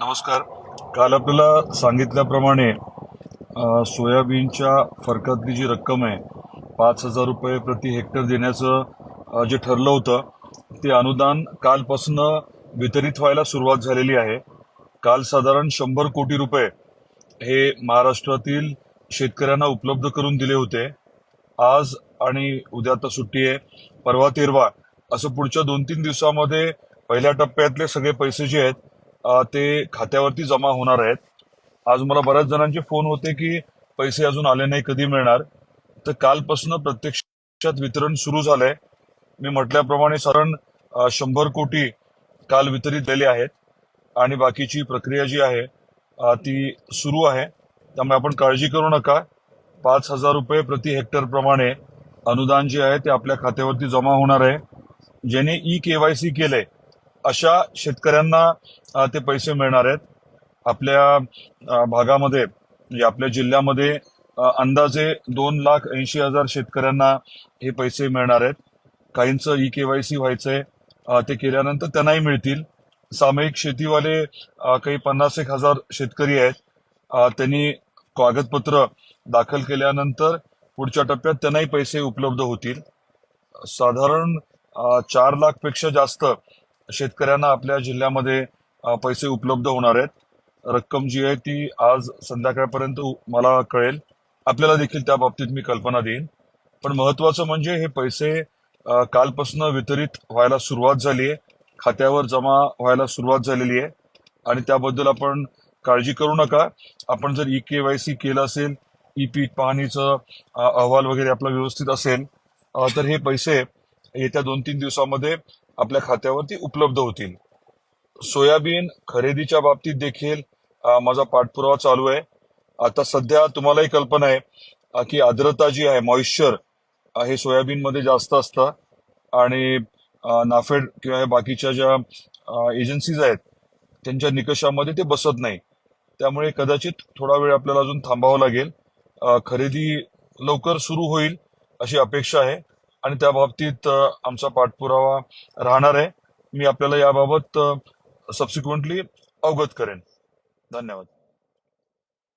नमस्कार. काल आपल्याला सांगितल्याप्रमाणे सोयाबीनच्या फरकातली जी रक्कम आहे पाच हजार रुपये प्रति हेक्टर देण्याचं जे ठरलं होतं ते अनुदान कालपासून वितरित व्हायला सुरुवात झालेली आहे. काल साधारण शंभर कोटी रुपये हे महाराष्ट्रातील शेतकऱ्यांना उपलब्ध करून दिले होते. आज आणि उद्या तर सुट्टी आहे. परवा तेरवा असं पुढच्या दोन तीन दिवसामध्ये पहिल्या टप्प्यातले सगळे पैसे जे आहेत ते खात्यावरती जमा होणार आहेत. आज मला बऱ्याच जणांचे फोन होते की पैसे अजून आले नाही कधी मिळणार? तर कालपासून प्रत्यक्षात वितरण सुरू झालंय. मी म्हटल्याप्रमाणे साधारण शंभर कोटी काल वितरित झाले आहेत आणि बाकीची प्रक्रिया जी आहे ती सुरू आहे. त्यामुळे आपण काळजी करू नका. पाच हजार रुपये प्रति हेक्टर प्रमाणे अनुदान जे आहे ते आपल्या खात्यावरती जमा होणार आहे. ज्याने ई केवायसी केलंय अशा शेतकऱ्यांना ते पैसे मिळणार आहेत. आपल्या भागामध्ये आपल्या जिल्ह्यामध्ये अंदाजे दोन लाख ऐंशी हजार शेतकऱ्यांना हे पैसे मिळणार आहेत. काहींचं ई केवायसी व्हायचंय ते केल्यानंतर त्यांनाही मिळतील. सामायिक शेतीवाले काही पन्नास एक हजार शेतकरी आहेत. त्यांनी कागदपत्र दाखल केल्यानंतर पुढच्या टप्प्यात त्यांनाही पैसे उपलब्ध होतील. साधारण चार लाखपेक्षा जास्त शेतकऱ्यांना आपल्या जिल्ह्यामध्ये पैसे उपलब्ध होणार आहेत. रक्कम जी आहे ती आज संध्याकाळपर्यंत मला कळेल. आपल्याला देखील त्या बाबतीत मी कल्पना देईन. पण महत्वाचं म्हणजे हे पैसे कालपासून वितरित व्हायला सुरुवात झाली आहे. खात्यावर जमा व्हायला सुरुवात झालेली आहे. आणि त्याबद्दल आपण काळजी करू नका. आपण जर ई के वाय सी केलं असेल ई पीक पाहणीचं अहवाल वगैरे आपला व्यवस्थित असेल तर हे पैसे येत्या दोन तीन दिवसामध्ये आपल्या खात्यावरती उपलब्ध होतील. सोयाबीन खरेदीच्या बाबतीत देखील माझा पाठपुरावा चालू आहे. आता सध्या तुम्हालाही कल्पना आहे की आर्द्रता जी आहे मॉइश्चर हे सोयाबीनमध्ये जास्त असतं. आणि नाफेड किंवा बाकीच्या ज्या एजन्सीज आहेत त्यांच्या निकषामध्ये ते बसत नाही. त्यामुळे कदाचित थोडा वेळ आपल्याला अजून थांबावं लागेल. खरेदी लवकर सुरू होईल अशी अपेक्षा आहे. आणि त्या बाबतीत आमचा पाठपुरावा राहणार आहे. मी आपल्याला याबाबत सबसिक्वेंटली अवगत करेन. धन्यवाद.